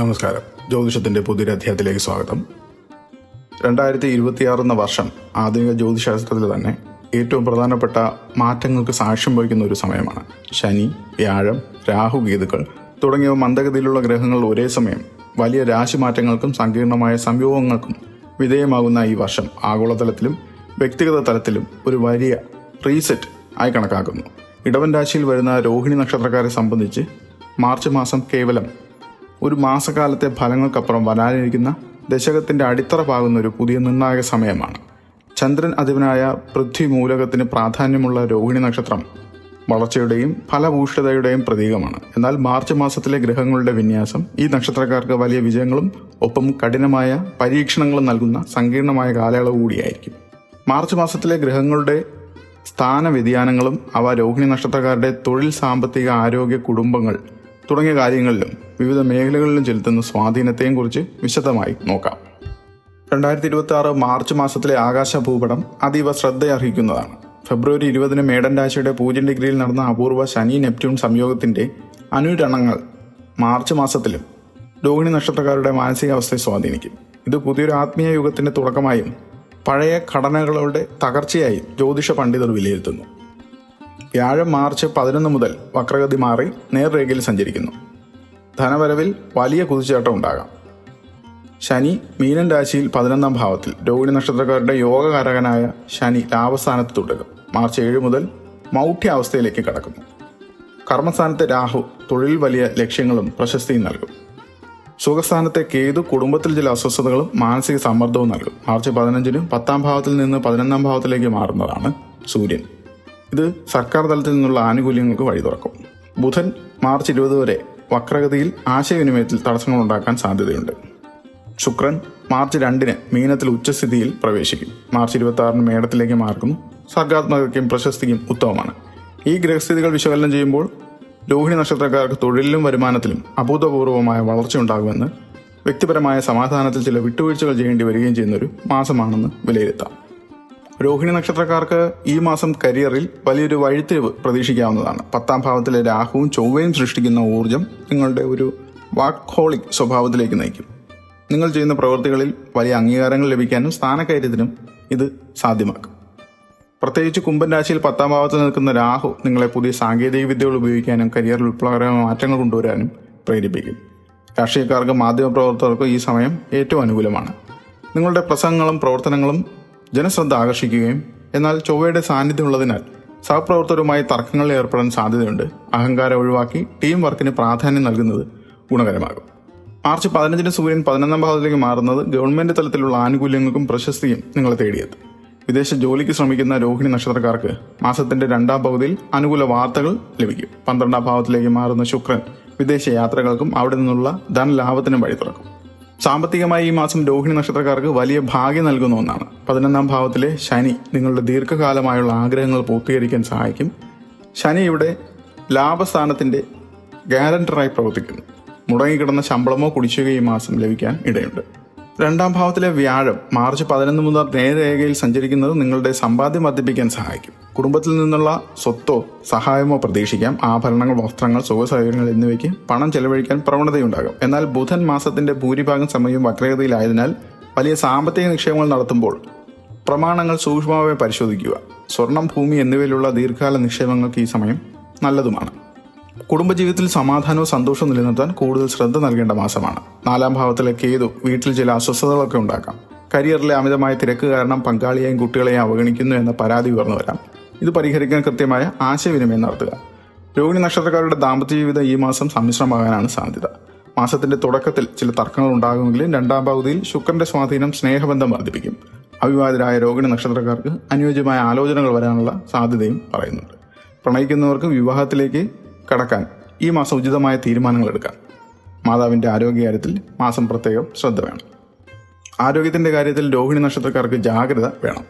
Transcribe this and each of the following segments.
നമസ്കാരം. ജ്യോതിഷത്തിന്റെ പുതിയൊരു അധ്യായത്തിലേക്ക് സ്വാഗതം. രണ്ടായിരത്തി ഇരുപത്തിയാറ് എന്ന വർഷം ആധുനിക ജ്യോതിശാസ്ത്രത്തിൽ തന്നെ ഏറ്റവും പ്രധാനപ്പെട്ട മാറ്റങ്ങൾക്ക് സാക്ഷ്യം വഹിക്കുന്ന ഒരു സമയമാണ്. ശനി വ്യാഴം രാഹു ഗീതുക്കൾ തുടങ്ങിയ മന്ദഗതിയിലുള്ള ഗ്രഹങ്ങൾ ഒരേ സമയം വലിയ രാശി മാറ്റങ്ങൾക്കും സങ്കീർണമായ സംയോഗങ്ങൾക്കും വിധേയമാകുന്ന ഈ വർഷം ആഗോളതലത്തിലും വ്യക്തിഗത തലത്തിലും ഒരു വലിയ റീസെറ്റ് ആയി കണക്കാക്കുന്നു. ഇടവൻ രാശിയിൽ വരുന്ന രോഹിണി നക്ഷത്രക്കാരെ സംബന്ധിച്ച് മാർച്ച് മാസം കേവലം ഒരു മാസക്കാലത്തെ ഫലങ്ങൾക്കപ്പുറം വരാനിരിക്കുന്ന ദശകത്തിന്റെ അടിത്തറ പാകുന്ന ഒരു പുതിയ നിർണായക സമയമാണ്. ചന്ദ്രൻ അധിപനായ പൃഥ്വി മൂലകത്തിന് പ്രാധാന്യമുള്ള രോഹിണി നക്ഷത്രം വളർച്ചയുടെയും ഫലഭൂഷിതയുടെയും പ്രതീകമാണ്. എന്നാൽ മാർച്ച് മാസത്തിലെ ഗ്രഹങ്ങളുടെ വിന്യാസം ഈ നക്ഷത്രക്കാർക്ക് വലിയ വിജയങ്ങളും ഒപ്പം കഠിനമായ പരീക്ഷണങ്ങളും നൽകുന്ന സങ്കീർണമായ കാലയളവ് കൂടിയായിരിക്കും. മാർച്ച് മാസത്തിലെ ഗ്രഹങ്ങളുടെ സ്ഥാന വ്യതിയാനങ്ങളും അവ രോഹിണി നക്ഷത്രക്കാരുടെ തൊഴിൽ സാമ്പത്തിക ആരോഗ്യ കുടുംബങ്ങൾ തുടങ്ങിയ കാര്യങ്ങളിലും വിവിധ മേഖലകളിലും ചെലുത്തുന്ന സ്വാധീനത്തെയും കുറിച്ച് വിശദമായി നോക്കാം. രണ്ടായിരത്തി ഇരുപത്തി ആറ് മാർച്ച് മാസത്തിലെ ആകാശ ഭൂപടം അതീവ ശ്രദ്ധയർഹിക്കുന്നതാണ്. ഫെബ്രുവരി ഇരുപതിന് മേടൻ രാശിയുടെ പൂജ്യം ഡിഗ്രിയിൽ നടന്ന അപൂർവ ശനി നെപ്റ്റ്യൂൺ സംയോഗത്തിന്റെ അനുരണങ്ങൾ മാർച്ച് മാസത്തിലും രോഹിണി നക്ഷത്രക്കാരുടെ മാനസികാവസ്ഥയെ സ്വാധീനിക്കും. ഇത് പുതിയൊരു ആത്മീയ യുഗത്തിന്റെ തുടക്കമായും പഴയ ഘടനകളുടെ തകർച്ചയായും ജ്യോതിഷ പണ്ഡിതർ വിലയിരുത്തുന്നു. വ്യാഴം മാർച്ച് പതിനൊന്ന് മുതൽ വക്രഗതി മാറി നേർരേഖയിൽ സഞ്ചരിക്കുന്നു. ധനവരവിൽ വലിയ കുതിച്ചുചാട്ടം ഉണ്ടാകാം. ശനി മീനൻ രാശിയിൽ പതിനൊന്നാം ഭാവത്തിൽ രോഹിണി നക്ഷത്രക്കാരുടെ യോഗകാരകനായ ശനി ലാഭസ്ഥാനത്ത് തുടരും. മാർച്ച് ഏഴ് മുതൽ മൗഢ്യാവസ്ഥയിലേക്ക് കടക്കുന്നു. കർമ്മസ്ഥാനത്തെ രാഹു തൊഴിൽ വലിയ ലക്ഷ്യങ്ങളും പ്രശസ്തിയും നൽകും. സുഖസ്ഥാനത്തെ കേതു കുടുംബത്തിൽ ചില അസ്വസ്ഥതകളും മാനസിക സമ്മർദ്ദവും നൽകും. മാർച്ച് പതിനഞ്ചിന് പത്താം ഭാവത്തിൽ നിന്ന് പതിനൊന്നാം ഭാവത്തിലേക്ക് മാറുന്നതാണ് സൂര്യൻ. ഇത് സർക്കാർ തലത്തിൽ നിന്നുള്ള ആനുകൂല്യങ്ങൾക്ക് വഴി തുറക്കും. ബുധൻ മാർച്ച് ഇരുപത് വരെ വക്രഗതിയിൽ ആശയവിനിമയത്തിൽ തടസ്സങ്ങൾ ഉണ്ടാക്കാൻ സാധ്യതയുണ്ട്. ശുക്രൻ മാർച്ച് രണ്ടിന് മീനത്തിൽ ഉച്ചസ്ഥിതിയിൽ പ്രവേശിക്കും. മാർച്ച് ഇരുപത്തി ആറിന് മേടത്തിലേക്ക് മാർക്കുന്നു സർഗാത്മകതയ്ക്കും പ്രശസ്തിക്കും ഉത്തമമാണ്. ഈ ഗ്രഹസ്ഥിതികൾ വിശകലനം ചെയ്യുമ്പോൾ രോഹിണി നക്ഷത്രക്കാർക്ക് തൊഴിലിലും വരുമാനത്തിലും അഭൂതപൂർവമായ വളർച്ച ഉണ്ടാകുമെന്ന് വ്യക്തിപരമായ സമാധാനത്തിൽ ചില വിട്ടുവീഴ്ചകൾ ചെയ്യേണ്ടി വരികയും ചെയ്യുന്നൊരു മാസമാണെന്ന് വിലയിരുത്താം. രോഹിണി നക്ഷത്രക്കാർക്ക് ഈ മാസം കരിയറിൽ വലിയൊരു വഴിത്തിരിവ് പ്രതീക്ഷിക്കാവുന്നതാണ്. പത്താം ഭാവത്തിലെ രാഹുവും ചൊവ്വയും സൃഷ്ടിക്കുന്ന ഊർജം നിങ്ങളുടെ ഒരു വാക്ഹോളിക് സ്വഭാവത്തിലേക്ക് നയിക്കും. നിങ്ങൾ ചെയ്യുന്ന പ്രവൃത്തികളിൽ വലിയ അംഗീകാരങ്ങൾ ലഭിക്കാനും സ്ഥാനക്കയറ്റത്തിനും ഇത് സാധ്യമാക്കും. പ്രത്യേകിച്ച് കുംഭൻ രാശിയിൽ പത്താം ഭാവത്തിൽ നിൽക്കുന്ന രാഹു നിങ്ങളെ പുതിയ സാങ്കേതിക വിദ്യകൾ ഉപയോഗിക്കാനും കരിയറിൽ വിപ്ലവകരമായ മാറ്റങ്ങൾ കൊണ്ടുവരാനും പ്രേരിപ്പിക്കും. രാഷ്ട്രീയക്കാർക്കും മാധ്യമപ്രവർത്തകർക്കും ഈ സമയം ഏറ്റവും അനുകൂലമാണ്. നിങ്ങളുടെ പ്രസംഗങ്ങളും പ്രവർത്തനങ്ങളും ജനശ്രദ്ധ ആകർഷിക്കുകയും എന്നാൽ ചൊവ്വയുടെ സാന്നിധ്യമുള്ളതിനാൽ സഹപ്രവർത്തകരുമായി തർക്കങ്ങളിൽ ഏർപ്പെടാൻ സാധ്യതയുണ്ട്. അഹങ്കാരം ഒഴിവാക്കി ടീം വർക്കിന് പ്രാധാന്യം നൽകുന്നത് ഗുണകരമാകും. മാർച്ച് പതിനഞ്ചിന് സൂര്യൻ പതിനൊന്നാം ഭാഗത്തേക്ക് മാറുന്നത് ഗവൺമെന്റ് തലത്തിലുള്ള ആനുകൂല്യങ്ങൾക്കും പ്രശസ്തിയും നിങ്ങളെ തേടിയെത്തും. വിദേശ ജോലിക്ക് ശ്രമിക്കുന്ന രോഹിണി നക്ഷത്രക്കാർക്ക് മാസത്തിന്റെ രണ്ടാം പകുതിയിൽ അനുകൂല വാർത്തകൾ ലഭിക്കും. പന്ത്രണ്ടാം ഭാവത്തിലേക്ക് മാറുന്ന ശുക്രൻ വിദേശ യാത്രകൾക്കും അവിടെ നിന്നുള്ള ധനലാഭത്തിനും വഴി തുറക്കും സാമ്പത്തികമായി ഈ മാസം രോഹിണി നക്ഷത്രക്കാർക്ക് വലിയ ഭാഗ്യം നൽകുന്ന ഒന്നാണ്. പതിനൊന്നാം ഭാവത്തിലെ ശനി നിങ്ങളുടെ ദീർഘകാലമായുള്ള ആഗ്രഹങ്ങൾ പൂർത്തീകരിക്കാൻ സഹായിക്കും. ശനി ഇവിടെ ലാഭസ്ഥാനത്തിന്റെ ഗ്യാരണ്ടറായി പ്രവർത്തിക്കുന്നു. മുടങ്ങിക്കിടന്ന ശമ്പളമോ കുടിശ്ശികയോ ഈ മാസം ലഭിക്കാൻ ഇടയുണ്ട്. രണ്ടാം ഭാവത്തിലെ വ്യാഴം മാർച്ച് പതിനൊന്ന് മുതൽ നേരരേഖയിൽ സഞ്ചരിക്കുന്നത് നിങ്ങളുടെ സമ്പാദ്യം വർദ്ധിപ്പിക്കാൻ സഹായിക്കും. കുടുംബത്തിൽ നിന്നുള്ള സ്വത്തോ സഹായമോ പ്രതീക്ഷിക്കാം. ആഭരണങ്ങൾ വസ്ത്രങ്ങൾ സുഖസൗകര്യങ്ങൾ എന്നിവയ്ക്ക് പണം ചെലവഴിക്കാൻ പ്രവണതയുണ്ടാകും. എന്നാൽ ബുധൻ മാസത്തിന്റെ ഭൂരിഭാഗം സമയവും വക്രഗതിയിലായതിനാൽ വലിയ സാമ്പത്തിക നിക്ഷേപങ്ങൾ നടത്തുമ്പോൾ പ്രമാണങ്ങൾ സൂക്ഷ്മമായി പരിശോധിക്കുക. സ്വർണം ഭൂമി എന്നിവയിലുള്ള ദീർഘകാല നിക്ഷേപങ്ങൾക്ക് ഈ സമയം നല്ലതുമാണ്. കുടുംബജീവിതത്തിൽ സമാധാനവും സന്തോഷവും നിലനിർത്താൻ കൂടുതൽ ശ്രദ്ധ നൽകേണ്ട മാസമാണ്. നാലാം ഭാവത്തിലെ കേതു വീട്ടിൽ ചില അസ്വസ്ഥതകളൊക്കെ ഉണ്ടാക്കാം. കരിയറിലെ അമിതമായ തിരക്ക് കാരണം പങ്കാളിയെയും കുട്ടികളെയും അവഗണിക്കുന്നു എന്ന പരാതി ഉയർന്നു വരാം. ഇത് പരിഹരിക്കാൻ കൃത്യമായ ആശയവിനിമയം നടത്തുക. രോഹിണി നക്ഷത്രക്കാരുടെ ദാമ്പത്യ ജീവിതം ഈ മാസം സമ്മിശ്രമാകാനാണ് സാധ്യത. മാസത്തിന്റെ തുടക്കത്തിൽ ചില തർക്കങ്ങൾ ഉണ്ടാകുമെങ്കിലും രണ്ടാം പകുതിയിൽ ശുക്രന്റെ സ്വാധീനം സ്നേഹബന്ധം വർദ്ധിപ്പിക്കും. അവിവാഹിതരായ രോഹിണി നക്ഷത്രക്കാർക്ക് അനുയോജ്യമായ ആലോചനകൾ വരാനുള്ള സാധ്യതയും പറയുന്നുണ്ട്. പ്രണയിക്കുന്നവർക്ക് വിവാഹത്തിലേക്ക് കടക്കാൻ ഈ മാസം ഉചിതമായ തീരുമാനങ്ങൾ എടുക്കാം. മാതാവിന്റെ ആരോഗ്യകാര്യത്തിൽ മാസം പ്രത്യേകം ശ്രദ്ധ വേണം. ആരോഗ്യത്തിന്റെ കാര്യത്തിൽ രോഹിണി നക്ഷത്രക്കാർക്ക് ജാഗ്രത വേണം.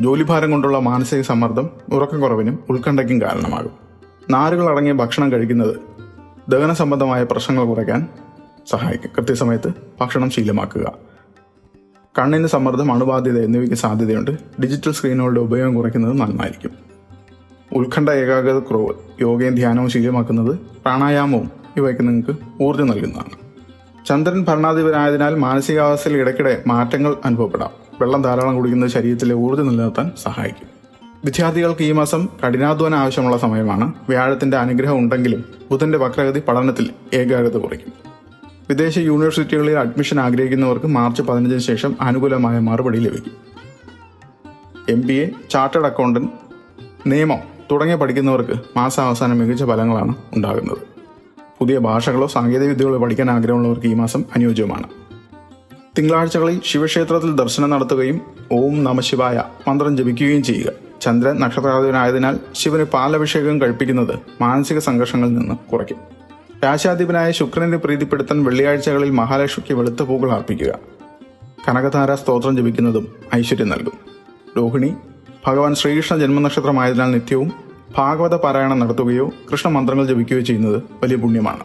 ജോലിഭാരം കൊണ്ടുള്ള മാനസിക സമ്മർദ്ദം ഉറക്കക്കുറവിനും ഉത്കണ്ഠയ്ക്കും കാരണമാകും. നാരുകൾ അടങ്ങിയ ഭക്ഷണം കഴിക്കുന്നത് ദഹന സംബന്ധമായ പ്രശ്നങ്ങൾ കുറയ്ക്കാൻ സഹായിക്കും. കൃത്യസമയത്ത് ഭക്ഷണം ശീലമാക്കുക. കണ്ണിന് സമ്മർദ്ദം അണുബാധ്യത എന്നിവയ്ക്ക് സാധ്യതയുണ്ട്. ഡിജിറ്റൽ സ്ക്രീനുകളുടെ ഉപയോഗം കുറയ്ക്കുന്നത് നന്നായിരിക്കും. ഉത്കണ്ഠ ഏകാഗ്രത കുറവ് യോഗയും ധ്യാനവും ശീലമാക്കുന്നത് പ്രാണായാമവും ഇവയ്ക്ക് നിങ്ങൾക്ക് ഊർജം നൽകുന്നതാണ്. ചന്ദ്രൻ ഭരണാധിപനായതിനാൽ മാനസികാവസ്ഥയിൽ ഇടയ്ക്കിടെ മാറ്റങ്ങൾ അനുഭവപ്പെടാം. വെള്ളം ധാരാളം കുടിക്കുന്നത് ശരീരത്തിലെ ഊർജം നിലനിർത്താൻ സഹായിക്കും. വിദ്യാർത്ഥികൾക്ക് ഈ മാസം കഠിനാധ്വാനം ആവശ്യമുള്ള സമയമാണ്. വ്യാഴത്തിന്റെ അനുഗ്രഹം ഉണ്ടെങ്കിലും ബുധന്റെ വക്രഗതി പഠനത്തിൽ ഏകാഗ്രത കുറയ്ക്കും. വിദേശ യൂണിവേഴ്സിറ്റികളിൽ അഡ്മിഷൻ ആഗ്രഹിക്കുന്നവർക്ക് മാർച്ച് പതിനഞ്ചിന് ശേഷം അനുകൂലമായ മറുപടി ലഭിക്കും. M B A chartered accountant നിയമം തുടങ്ങിയ പഠിക്കുന്നവർക്ക് മാസാവസാനം മികച്ച ഫലങ്ങളാണ് ഉണ്ടാകുന്നത്. പുതിയ ഭാഷകളോ സാങ്കേതിക വിദ്യകളോ പഠിക്കാൻ ആഗ്രഹമുള്ളവർക്ക് ഈ മാസം അനുയോജ്യമാണ് തിങ്കളാഴ്ചകളിൽ ശിവക്ഷേത്രത്തിൽ ദർശനം നടത്തുകയും ഓം നമശിവായ മന്ത്രം ജപിക്കുകയും ചെയ്യുക. ചന്ദ്രൻ നക്ഷത്രാധിപനായതിനാൽ ശിവന് പാലഭിഷേകം കഴിപ്പിക്കുന്നത് മാനസിക സംഘർഷങ്ങളിൽ നിന്ന് കുറയ്ക്കും. രാശാധിപനായ ശുക്രനെ പ്രീതിപ്പെടുത്താൻ വെള്ളിയാഴ്ചകളിൽ മഹാലക്ഷ്മിക്ക് വെളുത്ത പൂക്കൾ അർപ്പിക്കുക. കനകധാര സ്തോത്രം ജപിക്കുന്നതും ഐശ്വര്യം നൽകും. രോഹിണി ഭഗവാൻ ശ്രീകൃഷ്ണ ജന്മനക്ഷത്രമായതിനാൽ നിത്യവും ഭാഗവത പാരായണം നടത്തുകയോ കൃഷ്ണമന്ത്രങ്ങൾ ജപിക്കുകയോ ചെയ്യുന്നത് വലിയ പുണ്യമാണ്.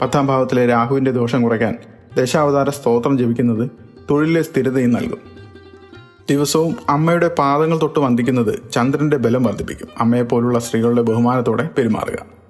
പത്താം ഭാവത്തിലെ രാഹുവിന്റെ ദോഷം കുറയ്ക്കാൻ ദശാവതാര സ്തോത്രം ജപിക്കുന്നത് തൊഴിലിലെ സ്ഥിരതയും നൽകും. ദിവസവും അമ്മയുടെ പാദങ്ങൾ തൊട്ട് വന്ദിക്കുന്നത് ചന്ദ്രന്റെ ബലം വർദ്ധിപ്പിക്കും. അമ്മയെപ്പോലുള്ള സ്ത്രീകളുടെ ബഹുമാനത്തോടെ പെരുമാറുക.